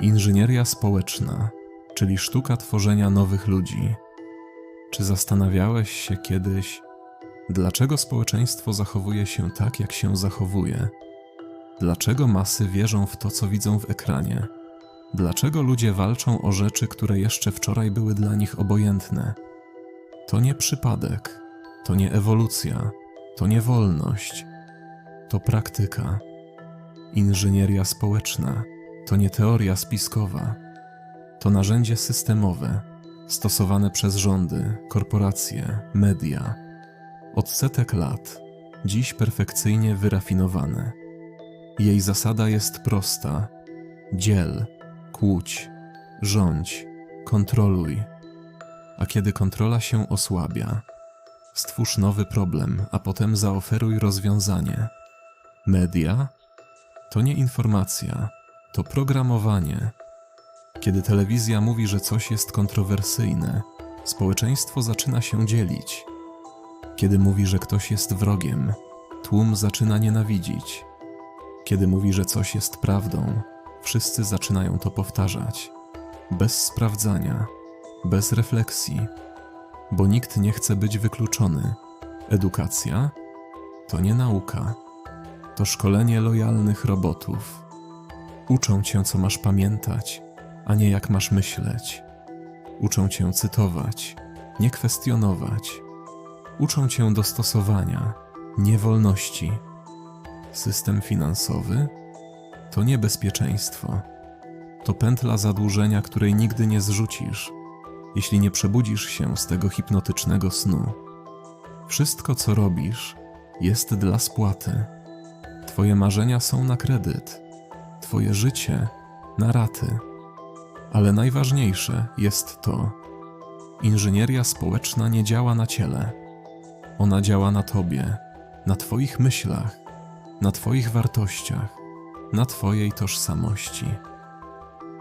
Inżynieria społeczna, czyli sztuka tworzenia nowych ludzi. Czy zastanawiałeś się kiedyś, dlaczego społeczeństwo zachowuje się tak, jak się zachowuje? Dlaczego masy wierzą w to, co widzą w ekranie? Dlaczego ludzie walczą o rzeczy, które jeszcze wczoraj były dla nich obojętne? To nie przypadek, to nie ewolucja, to nie wolność, to praktyka. Inżynieria społeczna to nie teoria spiskowa, to narzędzie systemowe stosowane przez rządy, korporacje, media. Od setek lat, dziś perfekcyjnie wyrafinowane. Jej zasada jest prosta: dziel, kłóć, rządź, kontroluj. A kiedy kontrola się osłabia, stwórz nowy problem, a potem zaoferuj rozwiązanie. Media to nie informacja, to programowanie. Kiedy telewizja mówi, że coś jest kontrowersyjne, społeczeństwo zaczyna się dzielić. Kiedy mówi, że ktoś jest wrogiem, tłum zaczyna nienawidzić. Kiedy mówi, że coś jest prawdą, wszyscy zaczynają to powtarzać. Bez sprawdzania, bez refleksji, bo nikt nie chce być wykluczony. Edukacja to nie nauka, to szkolenie lojalnych robotów. Uczą cię, co masz pamiętać, a nie jak masz myśleć. Uczą cię cytować, nie kwestionować. Uczą cię dostosowania, nie wolności. System finansowy to niebezpieczeństwo. To pętla zadłużenia, której nigdy nie zrzucisz, jeśli nie przebudzisz się z tego hipnotycznego snu. Wszystko, co robisz, jest dla spłaty. Twoje marzenia są na kredyt, Twoje życie na raty. Ale najważniejsze jest to: inżynieria społeczna nie działa na ciele. Ona działa na Tobie, na Twoich myślach, na Twoich wartościach, na Twojej tożsamości.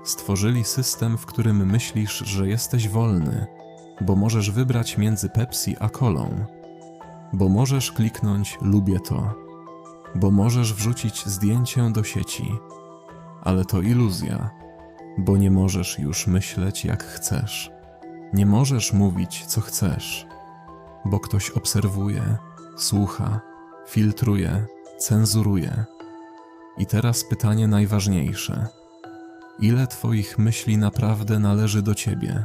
Stworzyli system, w którym myślisz, że jesteś wolny, bo możesz wybrać między Pepsi a kolą, bo możesz kliknąć lubię to, bo możesz wrzucić zdjęcie do sieci, ale to iluzja, bo nie możesz już myśleć jak chcesz. Nie możesz mówić co chcesz, bo ktoś obserwuje, słucha, filtruje, cenzuruje. I teraz pytanie najważniejsze: ile Twoich myśli naprawdę należy do Ciebie,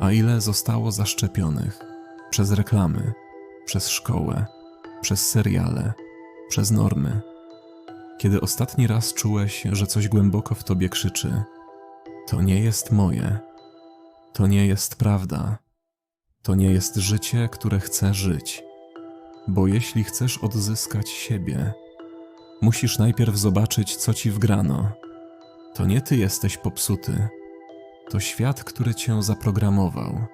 a ile zostało zaszczepionych przez reklamy, przez szkołę, przez seriale, przez normy? Kiedy ostatni raz czułeś, że coś głęboko w tobie krzyczy: To nie jest moje, to nie jest prawda, to nie jest życie, które chcę żyć. Bo jeśli chcesz odzyskać siebie, musisz najpierw zobaczyć, co ci wgrano. To nie ty jesteś popsuty, to świat, który cię zaprogramował.